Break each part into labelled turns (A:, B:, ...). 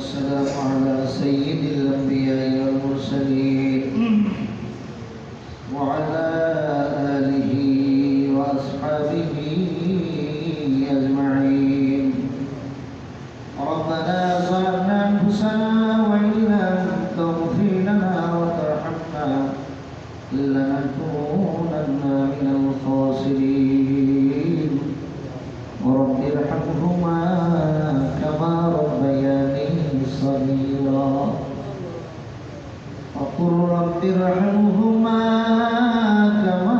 A: والسلام على سيد الأنبياء والمرسلين. وعلى آله وأصحابه أجمعين. ربنا ظلمنا أنفسنا وإن لم تغفر لنا وترحمنا لنكونن من الخاسرين. رب ارحمهما كما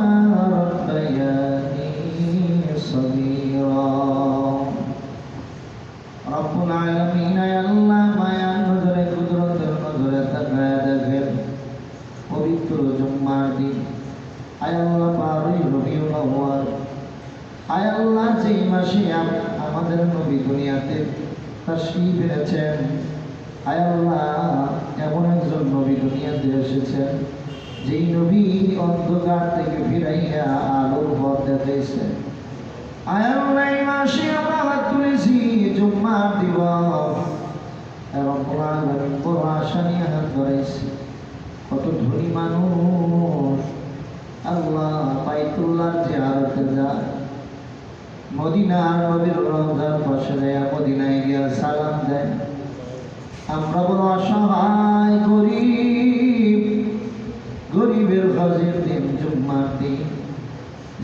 A: ربياني صغيرا رب العالمين يا الله মায়ার নজরে কুদরতের নজরে তাকায় দেখেন পবিত্র জুম্মার দিন আয় আল্লাহ পারই রবিউল আউয়াল আয় আল্লাহ যেই মাসে আম- আমাদের নবী দুনিয়াতে তাশরীফ এনেছেন আয় আল্লাহ এমন একজন নবী দুনিয়াতে এসেছেন যেই নবী অন্ধকার থেকে ফিরাইয়া আলোর পথ দেখাইছেন। আয় আল্লাহ এই মাসে আমরা তুলেছি, জুম্মার দিবস। এবং কোরআন বড় আশা হাত কত ধনী মানুষ। আল্লাহ যে আরতে যায়। মদিনার নবীর রওজার পাশে দেয়া মদিনায় গিয়া সালাম দেয়। আমরা বড় অসহায় গরিবের হজের দিন জুম্মার দিন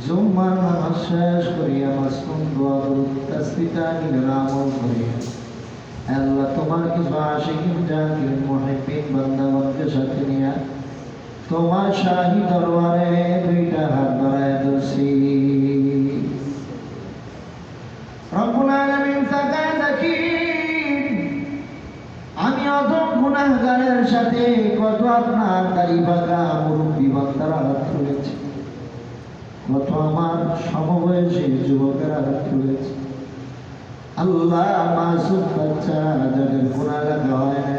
A: জুম্মার নামাজ শেষ করিয়া মাসুম দোয়া দরুদ তাসবিতা নিলের আমল করিয়া আল্লাহ তোমার কিছু আশিকিন জাকির মুহিব্বিন বান্দাগণকে সাথে নিয়া তোমার শাহী দরবারে দুইটা হাত বাড়ায় ধরছি অধম গুনাহগারের সাথে কত আপনার দাড়ি বাঁকা মুরব্বী বান্দারা হাত তুলেছে? কত আমার সমবয়সী যুবকেরা হাত তুলেছে? আল্লাহ মাসুম বাচ্চা যাদের গুণা লাগা হয় না,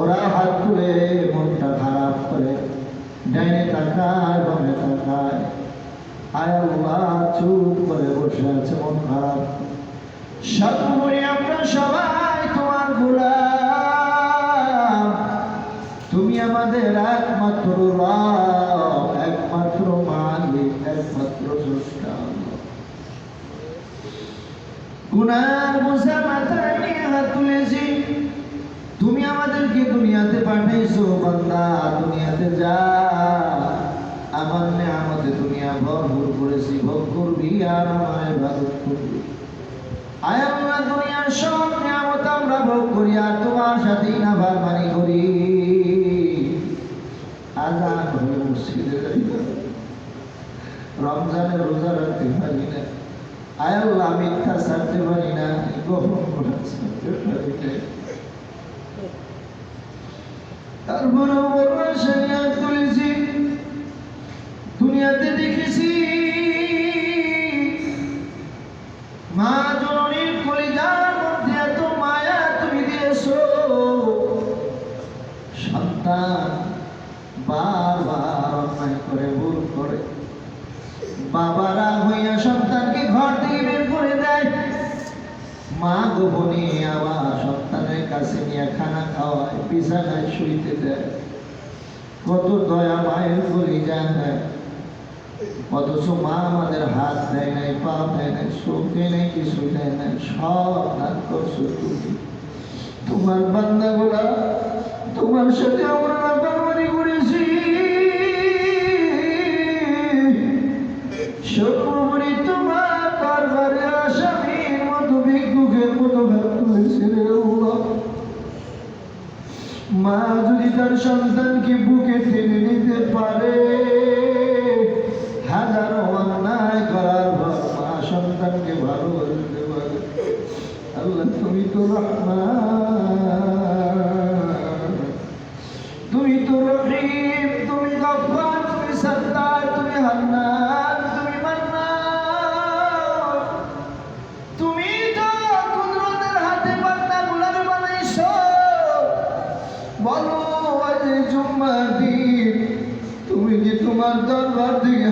A: ওরা হাত তুলে মনটা খারাপ করে, ডাইনে তাকায়, বামে তাকায়। আয় আল্লাহ, চুপ করে বসে আছে মন খারাপ। সর্বোপরি আমরা সবাই তোমার গোলাম। রব একমাত্র মালিক একমাত্র স্রষ্টা গুনার বোঝা মাথায় নিয়ে হাত তুলেছি তুমি আমাদেরকে দুনিয়াতে পাঠাইছো বান্দা দুনিয়াতে যা আমার আমাদের দুনিয়া ভরপুর করেছি ভোগ করবি আর আমার ইবাদত করবি আয় আমরা দুনিয়ার সব নিয়ামত আমরা ভোগ করি আর তোমার সাথেই না ভারমানি করি আজান হয়ে মসজিদে যাই না। রমজানের রোজা রাখতে পারি না আয় আল্লাহ মিথ্যা ছাড়তে পারি না গ্রহণ করা ছাড়তে পারি মা গোপনে আবার সন্তানের কাছে নিয়ে খানা খাওয়ায়, বিছানায় শুইতে দেয়। কত দয়া মায়ের করি যায় অথচ মা আমাদের হাত দেয় নাই, পা দেয় নাই চোখ নাই, কিছু দেয় নাই, সব দান করছ তুমি। তোমার বান্দাগুলা তোমার সাথে আমরা মা যদি তার সন্তানকে বুকে টেনে নিতে পারে, হাজারো অন্যায় করার মা সন্তানকে ভালোবাসতে পারে। আল্লাহ, তুমি তো রহমান। তুমি তো রহিম, তুমি গফফার তুমি সত্তার তুমি হান্নান।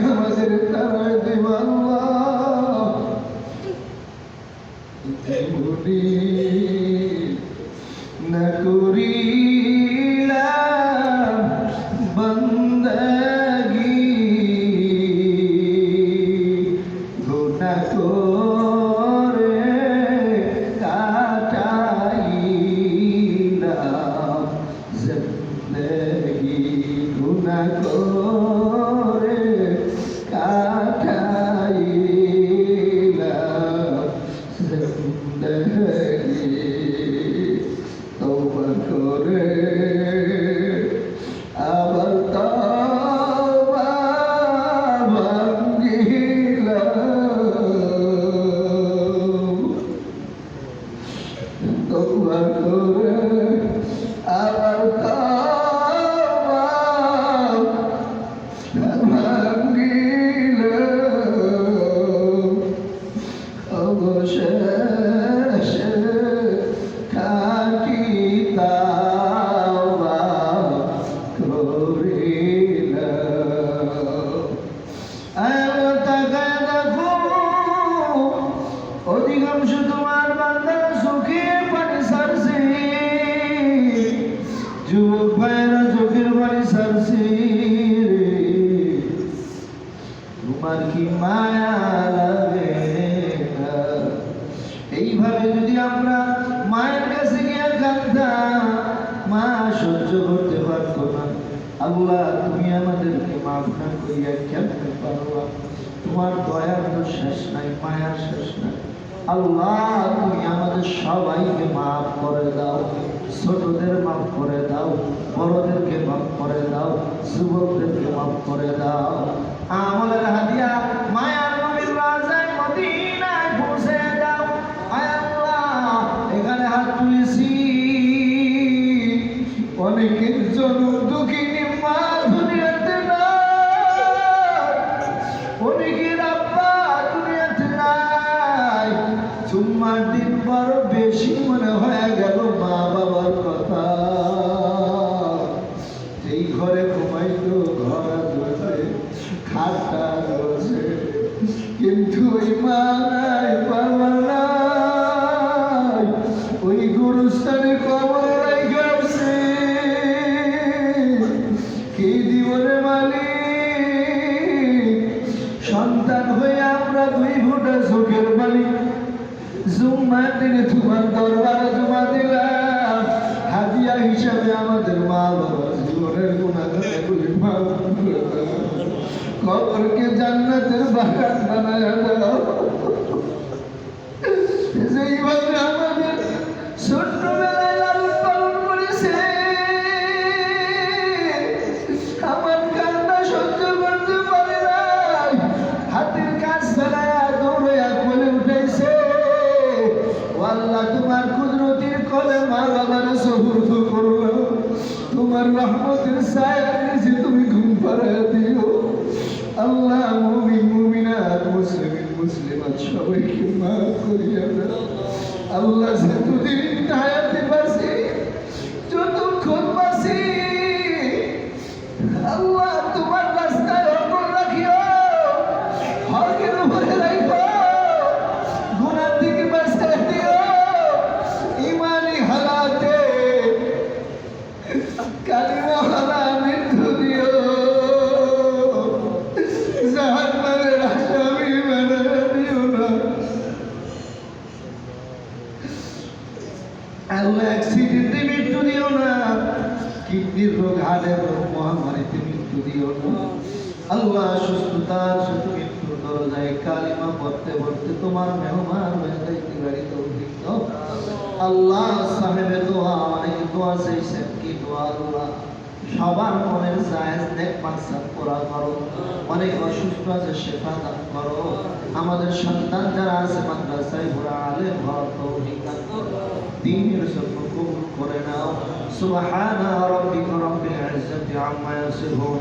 A: আমাদের তারা দেওয়াল্লা না করিলা বন্দগি গোনা কর মায়া লাগে যদি আমরা মায়ের মা সহ্য করতে পারতো না। তুমি আমাদেরকে তোমার দয়ার তো শেষ নাই, মায়ার শেষ নাই। আল্লাহ, তুমি আমাদের সবাইকে মাফ করে দাও। ছোটদের মাফ করে দাও, বড়দেরকে মাফ করে দাও, যুবকদেরকে মাফ করে দাও। আমলের হাদিয়া মায়ার জুম্মা দিনে তোমার দরবারে জমা দিলাম। হাদিয়া হিসাবে আমাদের মা বাবা জান্নাতের বাগান বানায় দাও। যেইভাবে তোমার কুদরতির কলে মা বাবার সহুর্দ করল। তোমার রহমতের সায়া নিচে তুমি ঘুম পাড়ায় দিও আল্লাহ, মুমিন, মুমিনাত, মুসলিমিন, মুসলিমাত সবাইকে মাফ করিয়া দাও আল্লাহ দুদিন হায়াতে বাঁচি আল্লাহ সুস্থতার সাথে মৃত্যুর দরজায় কালিমা পড়তে পড়তে তোমার মেহমান হয়ে যাইতে গাড়ি তৌফিক দাও। আল্লাহ সাহেবের দোয়া অনেক দোয়া চাইছেন কি দোয়া, আল্লাহ। সবার মনের জায়েজ নেক মাকসাদ পুরা করো। অনেক অসুস্থ আছে, শেফা দান করো। আমাদের সন্তান যারা আছে, মাদ্রাসায় পুরা আলেম হওয়ার তৌফিক দিনের জন্য কবুল করে নাও। সুবহানা রাব্বিকা রাব্বিল ইজ্জাতি আম্মা ইয়াসিফুন।